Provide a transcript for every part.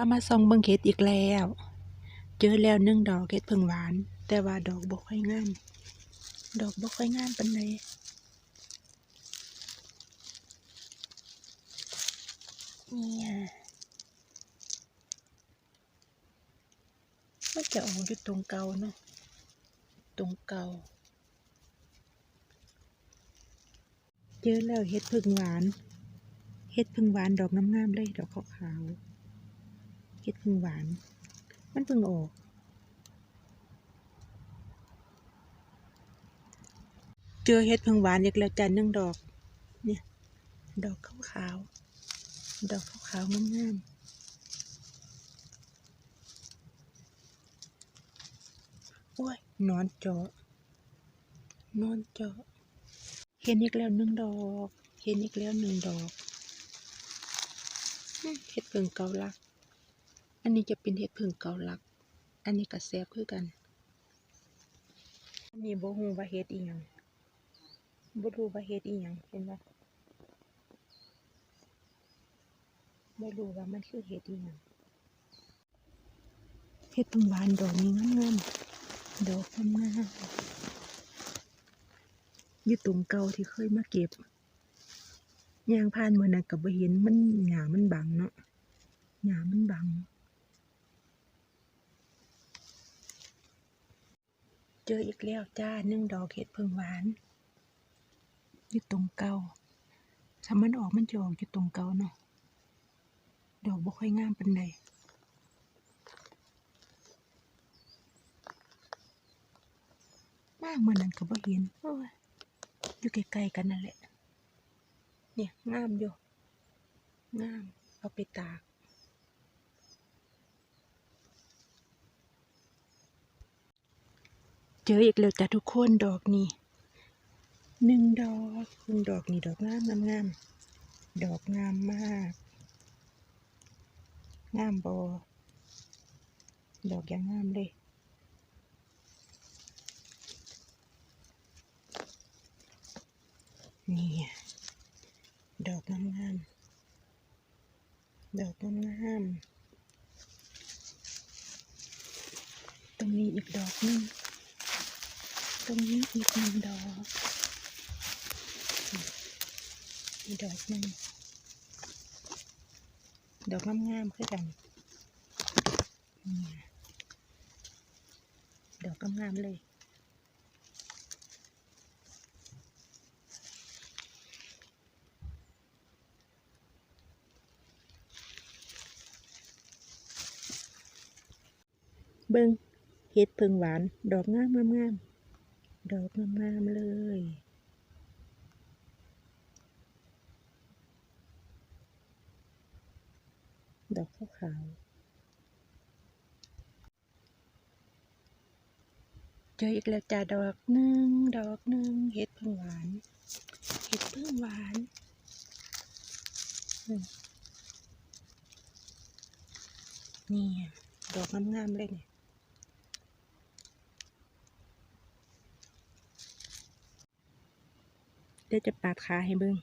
ามาส่องเบิ่งเห็ดอีกแล้ว เจอแล้วหนึ่งดอกเห็ดพิ่งหวาน แต่ว่าดอกบ่ค่อยงาม ดอกบ่ค่อยงามปานใดเนี่ยมันจะออกอยู่ตรงเก่าเนาะ ตรงเก่า เจอแล้วเห็ดพึ่งหวาน เห็ดพึ่งหวานดอกงามๆเลยดอกขาวๆ เห็ดพึ่งหวาน มันพิ่งออก เจอเห็ดพึ่งหวานอีกแล้วจ้ะหนึ่งดอก เนี่ย ดอกขาวๆดอกขาวๆงามๆโอ้ย นอนเจาะนอนเจาะเห็นอีกแล้วหนึ่งดอก เห็นอีกแล้วหนึ่งดอกเห็ดผึ่งเกาลัก อันนี้จะเป็นเห็ดผึ่งเกาลัก อันนี้ก็แซ่บคือกัน อันนี้บ่ฮู้ว่าเห็ดอีหยังบ่รู้ว่าเห็ดอีหยังเห็นบ่บ่รู้ว่ามันคือเห็ดอีหยังเห็ดผึ่งหวานดอกนี้งามๆดอกงามๆอยู่ตรงเก่าที่เคยมาเก็บยางผ่านมื่อนั้นก็บ่เห็นมันหญ้ามันบังเนาะหญ้ามันบัง เจออีกแล้วจ้านึ่งดอกเห็ดเพิงหวานอยู่ตรงเก่าถ้ามันออกมันจะออกอยู่ตรงเก่าเนาะดอกบ่ค่อยงามปานใดมากมื่อนั้นก็บ่เห็นอยอยู่ใกล้ๆกันนั่นแหละ เนี่ยงามอยู่งามเอาไปตาก เจออีกแล้วจ้ะทุกคนดอกนี้หนึ่งดอกหนึ่งดอกนี่ดอกงามงามงามดอกงามมาก งามบอดอกอย่างงามเลยนี่ดอกงามๆดอกงามๆตรงนี้อีกดอกนึง ตรงนี้อีกหนึ่งดอกอีดอกหนึ่งดอกงามๆคือกันดอกงามๆเลยเบิ่งเห็ดเพิงหวาน ดอกงามงามงาม ดอกงามงามเลยดอกขาวเจออีกแล้วจ้าดอกหนึ่งดอกหนึ่งเห็ดเพิงหวาน เห็ดเพิงหวานนี่ดอกงามๆเลยเนี่ย เดี๋ยวจะปาดขาให้เบิ่ง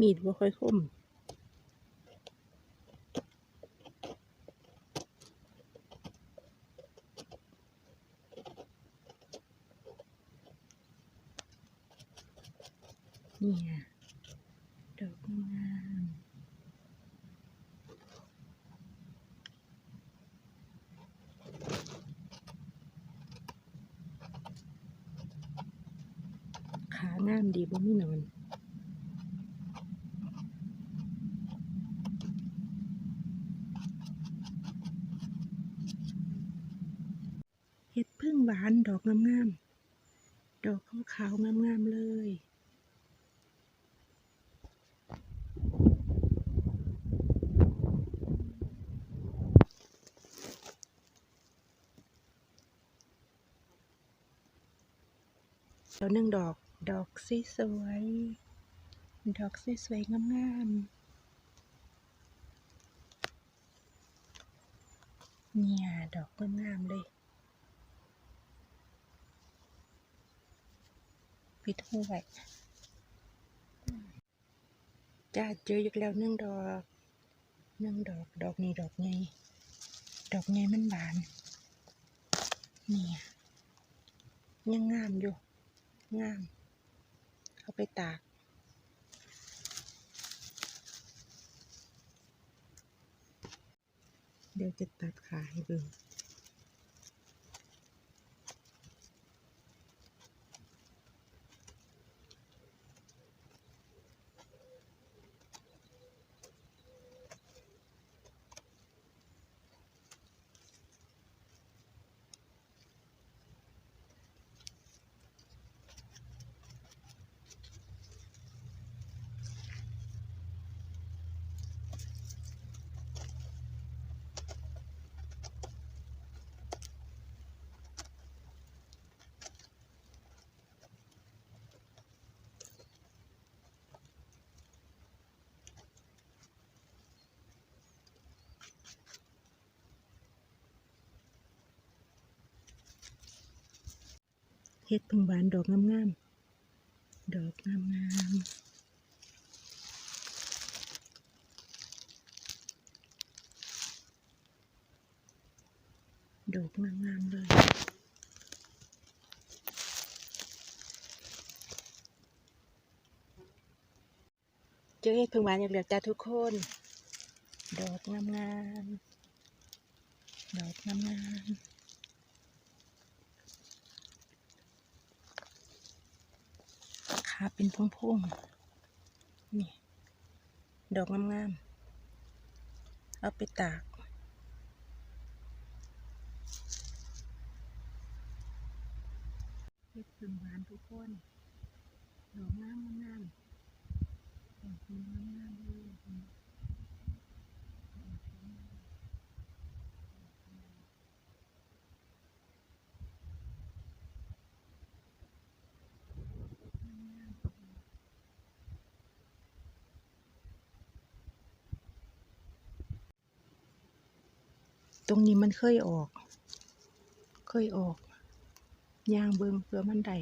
มีดบ่ค่อยคมนี่ยดอกงามขามดีบ่มีนอนเห็ดพึ่งหวานดอกงามๆ ดอกขาวๆงามๆ เลยแล้วหนึ่งดอก ดอกสวยๆดอกสวยๆงามๆเนี่ยดอกงามๆเลยปิดหูไว้จ้าเจออีกแล้วหนึ่งดอกหนึ่งดอกดอกนี้ดอกใหญ่ดอกใหญ่มันบานเนี่ยยังงามอยู่งาม ก็ไปตาก เดี๋ยวจะตัดขาให้เเฮ็ดพึ่งบานดอกงามๆ ดอกงามๆดอกงามๆเลย เจอเฮ็ดพึ่งบานอย่างเดียวจ้าทุกคน ดอกงามๆ ดอกงามๆ ขาเป็นพุ่งๆนี่ ดอกงามๆ เอาไปตากเฮ็ดพึ่งหวานทุกคน ดอกงามงามๆดอกงามงามๆเลย ตรงนี้มันเคยออก เคยออกยางเบิงเพื่อมันได้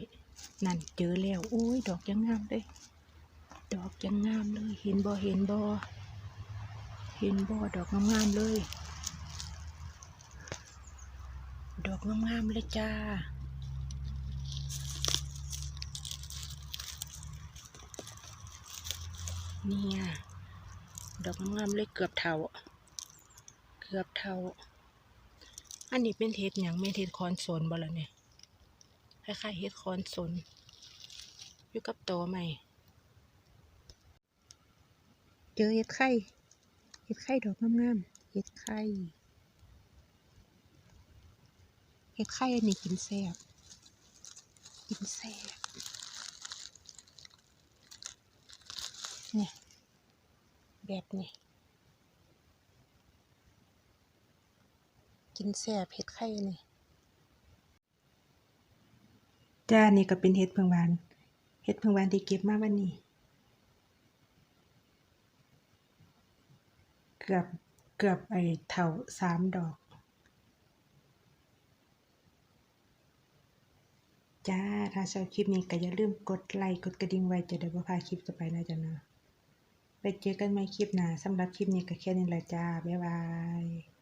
นั่นเจอแล้วโอ้ยดอกยังงามเลยดอกยังงามเลย เห็นบ่เห็นบ่เห็นบ่ดอกงามๆเลย ดอกงามๆเลยจ้าเนี่ยดอกงามเลยเกือบเท่า เกือบเท่า อันนี้เป็นเห็ดหยังเป็นเห็ดคอนโซนบ่ละเนี่ยคล้ายๆเห็ดคอนโซนอยู่กับโตใหม่เจอเห็ดไข่เห็ดไข่ดอกงามๆเห็ดไข่เห็ดไข่อันนี้กินแซ่บกินแซ่บเนี่ยแบบนี้ กินแซ่บเห็ดไข่นี่จ้านี่ก็เป็นเห็ดเพิงหวานเห็ดเพิงหวานที่เก็บมาวันนี้ เกือบเกือบไอ้เท่าสามดอก จ้า ถ้าชอบคลิปนี้ก็อย่าลืมกดไลค์กดกระดิ่งไว้จะได้บ่พลาดคลิปต่อไปนะจ๊ะเนาะไปเจอกันใหม่คลิปหน้าสำหรับคลิปนี้ก็แค่นี้แหละจ้า บ๊ายบาย